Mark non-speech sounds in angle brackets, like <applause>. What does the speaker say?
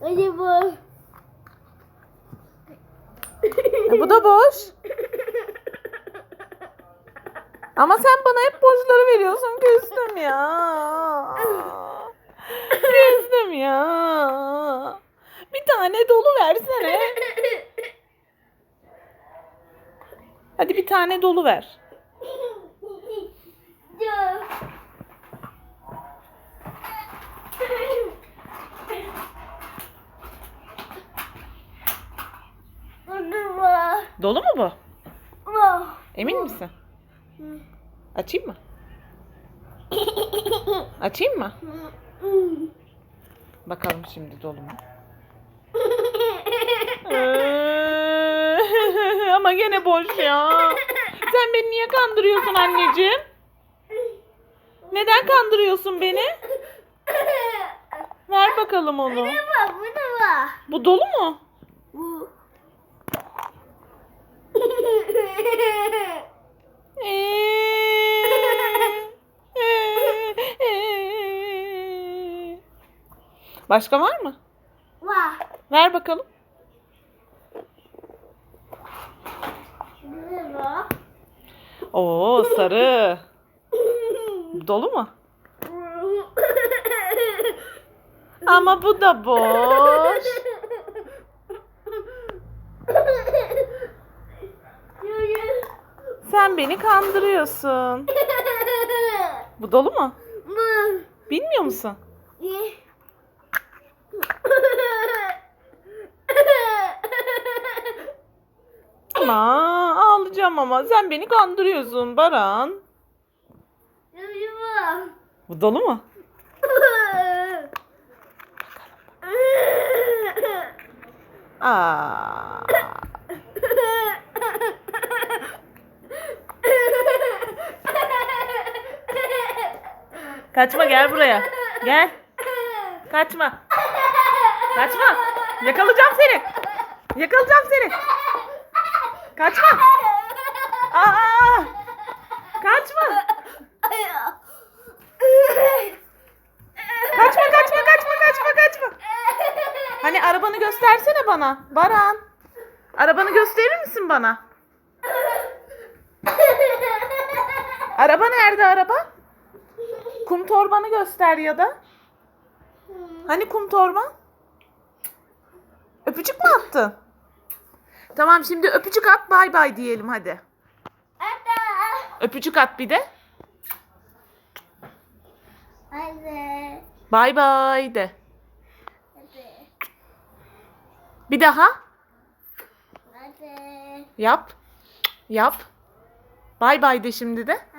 Hadi bu. E, bu da boş. Ama sen bana hep boşları veriyorsun. Küstüm ya. Küstüm ya. Bir tane dolu versene. Hadi bir tane dolu ver. Dolu mu bu? Bu. Emin misin? Açayım mı? Açayım mı? Bakalım şimdi dolu mu? Ee, Ama gene boş ya. Sen beni niye kandırıyorsun anneciğim? Neden kandırıyorsun beni? Ver bakalım onu. Bu dolu mu? Bu. <laughs> Başka var mı? Var. Ver bakalım. Oo sarı. <laughs> Dolu mu? <laughs> Ama bu da boş. Sen beni kandırıyorsun. <laughs> Bu dolu mu? Bu. Bilmiyor musun? <laughs> Ama ağlayacağım ama sen beni kandırıyorsun Baran. Bu dolu mu? <laughs> Aa. Kaçma gel buraya. Gel. Kaçma. Kaçma. Yakalayacağım seni. Yakalayacağım seni. Kaçma. Aa! Kaçma. Kaçma kaçma kaçma kaçma kaçma. Hani arabanı göstersene bana. Baran. Arabanı gösterir misin bana? Araba nerede araba? Kum torbanı göster ya da. Hani kum torban? Öpücük mü attın? Tamam şimdi öpücük at bay bay diyelim hadi. Öpücük at bir de. Hadi. Bay bay de. Hadi. Bir daha. Hadi. Yap. Yap. Bay bay de şimdi de.